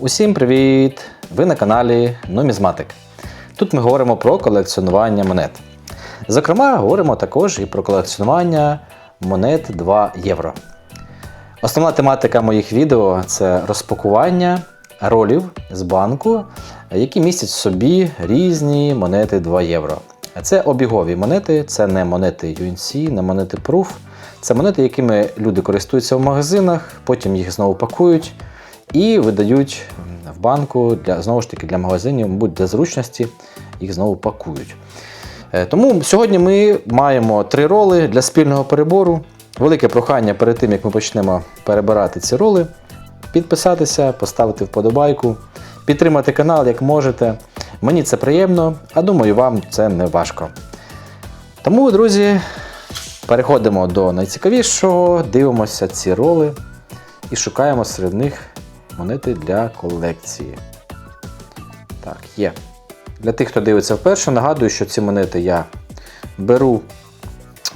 Усім привіт! Ви на каналі Нумізматик. Тут ми говоримо про колекціонування монет. Зокрема, говоримо також і про колекціонування монет 2 євро. Основна тематика моїх відео це розпакування ролів з банку, які містять в собі різні монети 2 євро. Це обігові монети, це не монети UNC, не монети Proof. Це монети, якими люди користуються в магазинах, потім їх знову пакують і видають в банку для знову ж таки для магазинів, мабуть, для зручності їх знову пакують. Е, Тому сьогодні ми маємо три роли для спільного перебору. Велике прохання перед тим, як ми почнемо перебирати ці роли, підписатися, поставити вподобайку, підтримати канал, як можете. Мені це приємно, а думаю, вам це не важко. Тому, друзі, переходимо до найцікавішого, дивимося ці роли і шукаємо серед них монети для колекції. Так, є. Для тих, хто дивиться вперше, нагадую, що ці монети я беру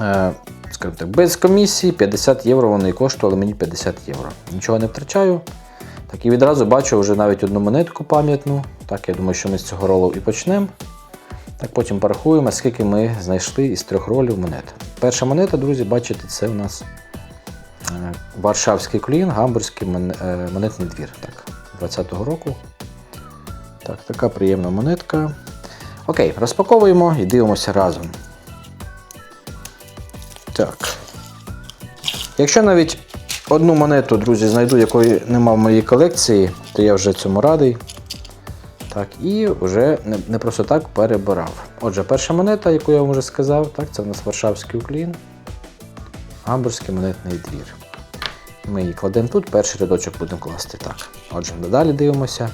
е, скажімо так, без комісії. 50 євро вони коштували мені 50 євро. Нічого не втрачаю. Так, і відразу бачу вже навіть одну монетку пам'ятну. Так, я думаю, що ми з цього ролу і почнемо. Так, потім порахуємо, скільки ми знайшли із трьох ролів монет. Перша монета, друзі, бачите, це у нас Варшавський клін, гамбурзький е, монетний двір. Так, 20-го року. Так, така приємна монетка. Окей, розпаковуємо і дивимося разом. Так. Якщо навіть одну монету, друзі, знайду, якої нема в моїй колекції, то я вже цьому радий. Так, і вже не, не просто так перебирав. Отже, перша монета, яку я вам вже сказав, так, це у нас Варшавський уклін, Гамбурзький монетний двір. Ми її кладемо тут, перший рядочок будемо класти. Так. Отже, далі дивимося.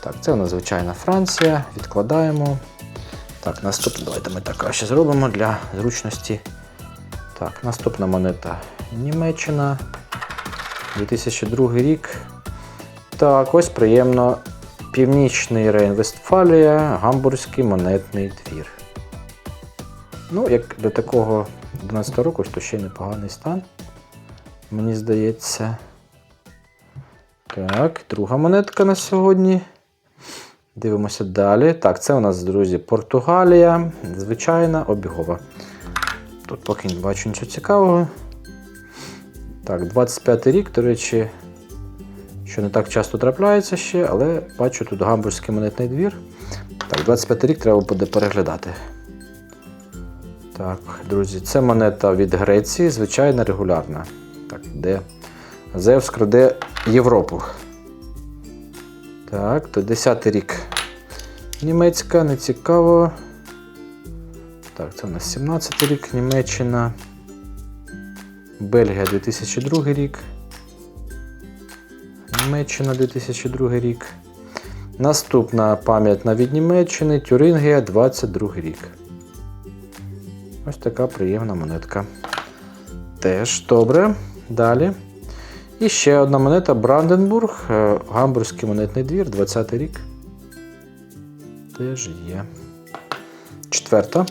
Так, це у нас звичайна Франція. Відкладаємо. Так, наступна, давайте ми так краще зробимо для зручності. Так, наступна монета Німеччина. 2002 рік. Так, ось приємно. Північний Рейн-Вестфалія, Гамбурзький монетний двір. Ну, як до такого 11 року, то ще й непоганий стан. Мені здається. Так, друга монетка на сьогодні. Дивимося далі. Так, це у нас, друзі, Португалія. Звичайна обігова. Тут поки не бачу нічого цікавого. Так, 25 й рік, до речі, що не так часто трапляється ще, але бачу тут гамбурзький монетний двір. Так, 25 й рік треба буде переглядати. Так, друзі, це монета від Греції, звичайна регулярна. Так, де Зевс краде Європу. Так, то 10 рік. Німецька, не цікаво. Так, це у нас 17 рік Німеччина. Бельгія 2002 рік. Німеччина 2002 рік. Наступна пам'ятна від Німеччини Тюрингія 22 рік. Ось така приємна монетка. Теж добре. Далі. І ще одна монета Бранденбург, е, Гамбурзький монетний двір, 20 й рік. Теж є. Четверта.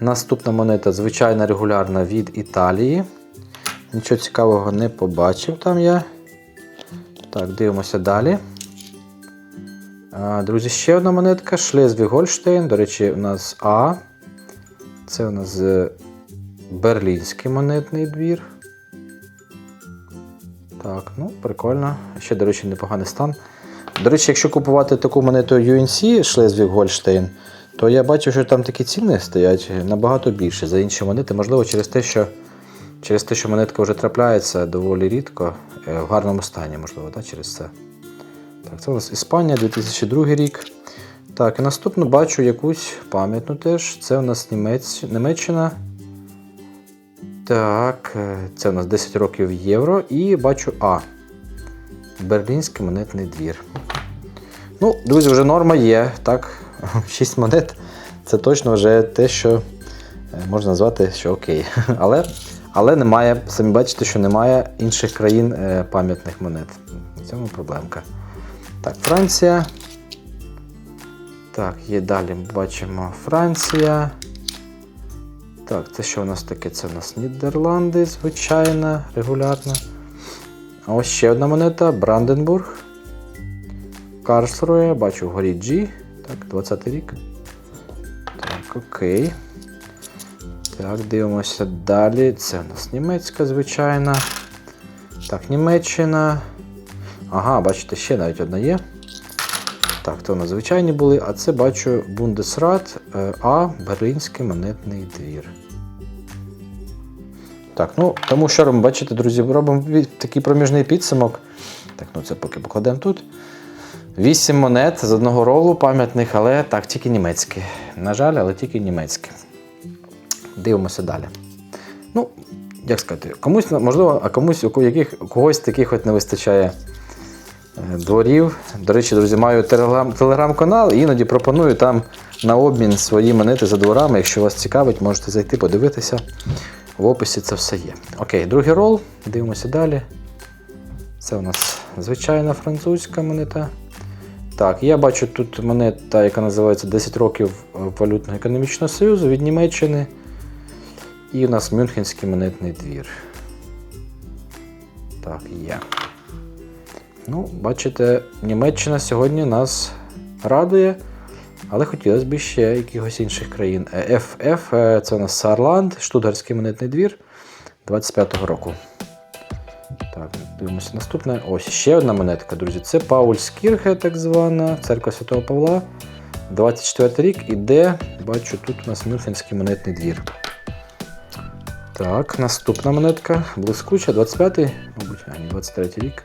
Наступна монета звичайна регулярна від Італії. Нічого цікавого не побачив там я. Так, дивимося далі. Друзі, ще одна монетка Шлезвіг Гольштейн. До речі, у нас А. Це у нас е, Берлінський монетний двір. Так, ну, прикольно. Ще, до речі, непоганий стан. До речі, якщо купувати таку монету UNC Шлезвіг Гольштейн, то я бачу, що там такі ціни стоять набагато більше за інші монети. Можливо, через те, що через те, що монетка вже трапляється доволі рідко, е, в гарному стані, можливо, да, через це. Так, це у нас Іспанія, 2002 рік. Так, і наступну бачу якусь пам'ятну теж. Це у нас Німець... Німеччина. Так, е, це у нас 10 років євро. І бачу А. Берлінський монетний двір. Ну, друзі, вже норма є. Так, 6 монет. Це точно вже те, що е, можна назвати, що окей. Але, але немає, самі бачите, що немає інших країн е, пам'ятних монет. В цьому проблемка. Так, Франція. Так, є далі бачимо Франція. Так, це що у нас таке? Це у нас Нідерланди, звичайна, регулярна. А ось ще одна монета Бранденбург. Карлсрує, бачу вгорі G. Так, 20 рік. Так, окей. Так, дивимося далі. Це у нас німецька, звичайна. Так, Німеччина. Ага, бачите, ще навіть одна є. Так, то у нас звичайні були, а це бачу Бундесрат е, А, Берлінський монетний двір. Так, ну тому що робимо, бачите, друзі, робимо такий проміжний підсумок. Так, ну це поки покладемо тут. Вісім монет з одного ролу пам'ятних, але так, тільки німецькі. На жаль, але тільки німецькі. Дивимося далі. Ну, як сказати, комусь можливо, а комусь, у яких, когось таких от не вистачає дворів. До речі, друзі, маю телеграм, телеграм-канал і іноді пропоную там на обмін свої монети за дворами. Якщо вас цікавить, можете зайти, подивитися. В описі це все є. Окей, другий рол. Дивимося далі. Це у нас звичайна французька монета. Так, я бачу тут монета, яка називається 10 років е, валютного економічного союзу від Німеччини. І у нас Мюнхенський монетний двір. Так, є. Ну, бачите, Німеччина сьогодні нас радує, але хотілося б ще якихось інших країн. Е, FF е, це у нас Саарланд, Штутгарський монетний двір 25-го року. Так, дивимося наступне. Ось ще одна монетка, друзі. Це Паульскірхе, так звана, церква Святого Павла. 24 рік іде, бачу, тут у нас Мюнхенський монетний двір. Так, наступна монетка. Блискуча, 25-й, мабуть, а ні, 23 рік.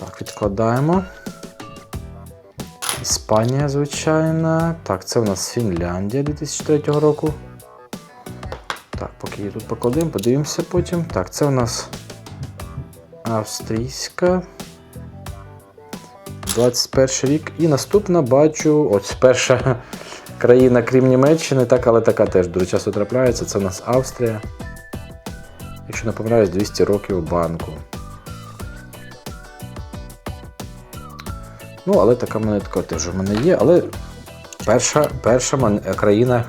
Так, відкладаємо. Іспанія, звичайно. Так, це у нас Фінляндія 2003 року. Так, поки її тут покладемо, подивимося потім. Так, це у нас австрійська. 21 рік. І наступна бачу, ось перша країна, крім Німеччини, так, але така теж дуже часто трапляється. Це у нас Австрія. Якщо не помиляюсь, 200 років банку. Ну, але така монетка теж у мене є. Але перша, перша мон- країна,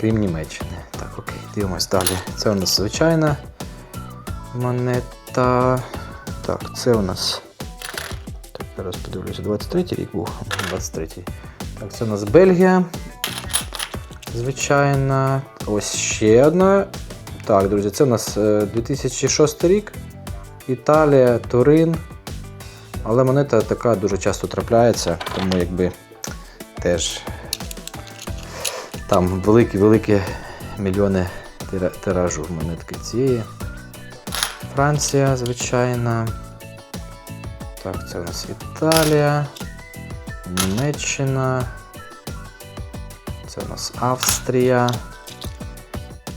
крім Німеччини. Так, окей, дивимось далі. Це у нас звичайна монета. Так, це у нас. Так, зараз подивлюся, 23 рік був. 23. Так, це у нас Бельгія. Звичайна. Ось ще одна. Так, друзі, це у нас е, 2006 рік. Італія, Турин. Але монета така дуже часто трапляється, тому якби теж там великі-великі мільйони тиражу монетки цієї. Франція, звичайно. Так, це у нас Італія, Німеччина. Це у нас Австрія.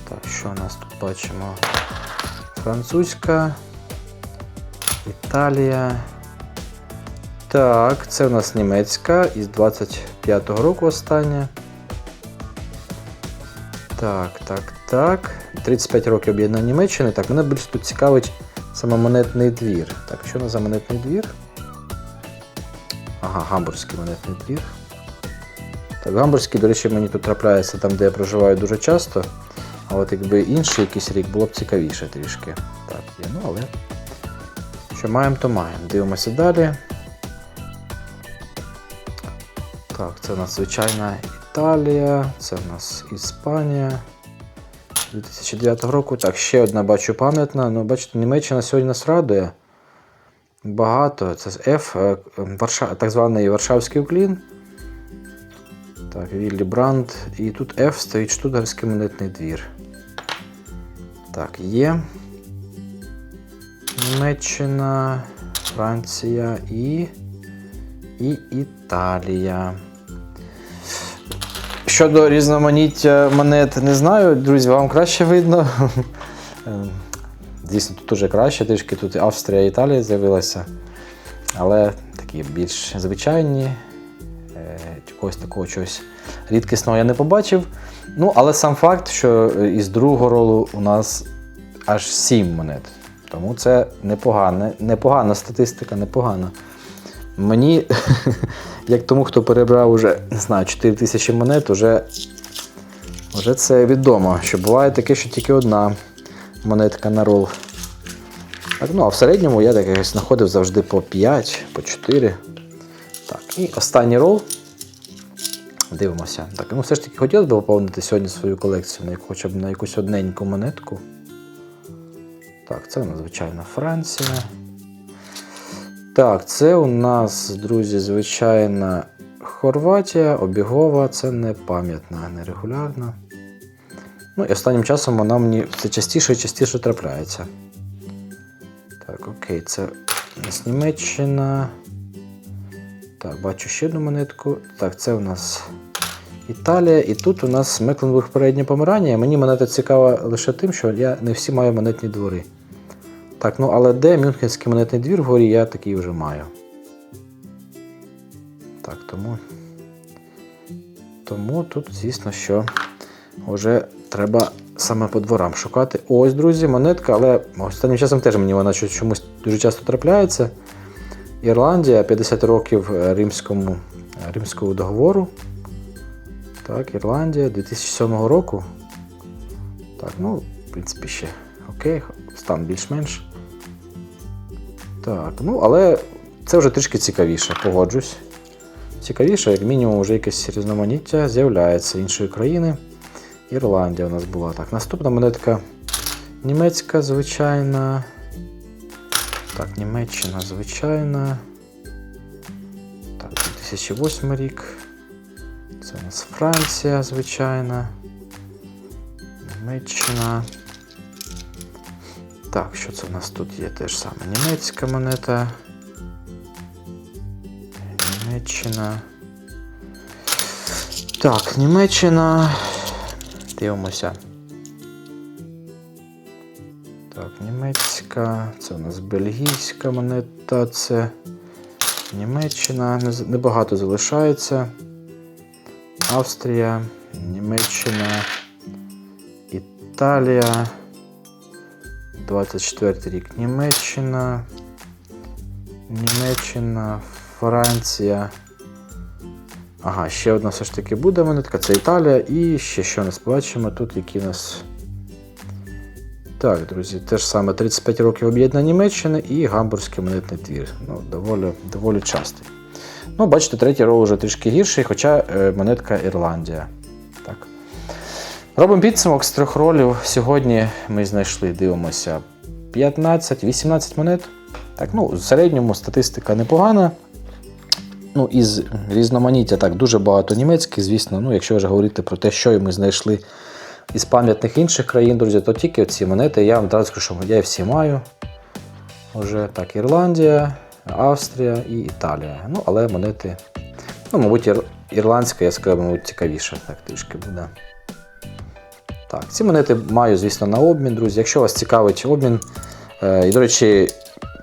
Так, що у нас тут бачимо? Французька, Італія. Так, це у нас німецька із 25-го року остання. Так, так, так. 35 років об'єднання Німеччини. Так, мене більше тут цікавить саме монетний двір. Так, що у нас за монетний двір? Ага, гамбурзький монетний двір. Так, гамбурзький, до речі, мені тут трапляється там, де я проживаю дуже часто. А от якби інший якийсь рік було б цікавіше трішки. Так, ну але. Що маємо, то маємо. Дивимося далі. Так, це у нас звичайна Італія, це у нас Іспанія. 2009 року. Так, ще одна бачу пам'ятна. Ну, бачите, Німеччина сьогодні нас радує. Багато. Це F, е, так званий Варшавський уклін. Так, Віллі Бранд. І тут F стоїть Штутгарський монетний двір. Так, є. Німеччина, Франція і. І Італія. Щодо різноманіття монет, не знаю, друзі, вам краще видно. Е, Звісно, тут уже краще, трішки тут Австрія Італія з'явилася. Але такі більш звичайні. Е, Якогось такого чогось рідкісного я не побачив. Ну, але сам факт, що е, із другого ролу у нас аж 7 монет. Тому це непогана, непогана статистика, непогана. Мені, як тому, хто перебрав уже, не знаю, 4 тисячі монет, уже, вже це відомо, що буває таке, що тільки одна монетка на рол Так, ну а в середньому я так якось знаходив завжди по 5, по 4. Так, і останній рол. Дивимося. Так, ну все ж таки хотілося б поповнити сьогодні свою колекцію на яку, хоча б на якусь одненьку монетку. Так, це звичайно Франція. Так, це у нас, друзі, звичайна Хорватія, обігова, це не пам'ятна, не регулярна. Ну і останнім часом вона мені все частіше і частіше трапляється. Так, окей, це у нас Німеччина. Так, бачу ще одну монетку. Так, це у нас Італія. І тут у нас Мекленбург переднє помирання. Мені монета цікава лише тим, що я не всі маю монетні двори. Так, ну але де Мюнхенський монетний двір вгорі, я такий вже маю. Так, тому. Тому тут, звісно, що вже треба саме по дворам шукати. Ось, друзі, монетка, але останнім часом теж мені вона чомусь дуже часто трапляється. Ірландія 50 років римському, римського договору. Так, Ірландія 2007 року. Так, ну, в принципі, ще окей, стан більш-менш. Так, ну, але це вже трішки цікавіше, погоджусь. Цікавіше, як мінімум, вже якесь різноманіття з'являється іншої країни. Ірландія у нас була. Так, наступна монетка німецька, звичайна. Так, Німеччина звичайна. Так, 2008 рік. Це у нас Франція, звичайна. Німеччина. Так, що це у нас тут є? Теж саме німецька монета. Німеччина. Так, Німеччина. Дивимося. Так, німецька. Це у нас бельгійська монета. Це Німеччина. Небагато залишається. Австрія, Німеччина, Італія. 24 рік Німеччина. Німеччина, Франція. Ага, ще одна все ж таки буде монетка, це Італія. І ще що нас побачимо тут, які нас. Так, друзі, те ж саме 35 років об'єднання Німеччини і гамбурзький монетний двір. Ну, доволі, доволі частий. Ну, бачите, третій рол вже трішки гірший, хоча е, монетка Ірландія. Робимо підсумок з трьох ролів. Сьогодні ми знайшли, дивимося, 15-18 монет. Так, ну, в середньому статистика непогана. Ну, із різноманіття так, дуже багато німецьких, звісно. Ну, якщо вже говорити про те, що ми знайшли із пам'ятних інших країн, друзі, то тільки ці монети. Я вам одразу скажу, що я всі маю. Уже так, Ірландія, Австрія і Італія. Ну, але монети. Ну, мабуть, ір- ірландська, я скажу, мабуть, цікавіше так трішки буде. Так, ці монети маю, звісно, на обмін, друзі. Якщо вас цікавить обмін, е, і, до речі,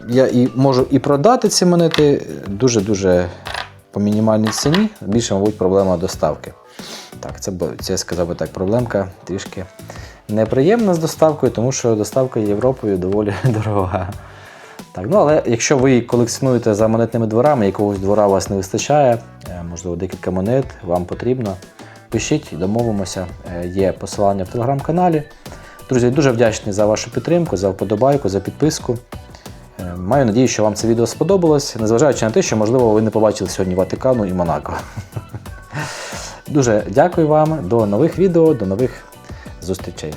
я і можу і продати ці монети дуже-дуже по мінімальній ціні. Більше, мабуть, проблема доставки. Так, це, це я сказав би так, проблемка трішки неприємна з доставкою, тому що доставка Європою доволі дорога. Так, ну але якщо ви колекціонуєте за монетними дворами, якогось двора у вас не вистачає, е, можливо, декілька монет вам потрібно, пишіть, домовимося. Е, Є посилання в телеграм-каналі. Друзі, дуже вдячний за вашу підтримку, за вподобайку, за підписку. Е, Маю надію, що вам це відео сподобалось, незважаючи на те, що, можливо, ви не побачили сьогодні Ватикану і Монако. Дуже дякую вам, до нових відео, до нових зустрічей.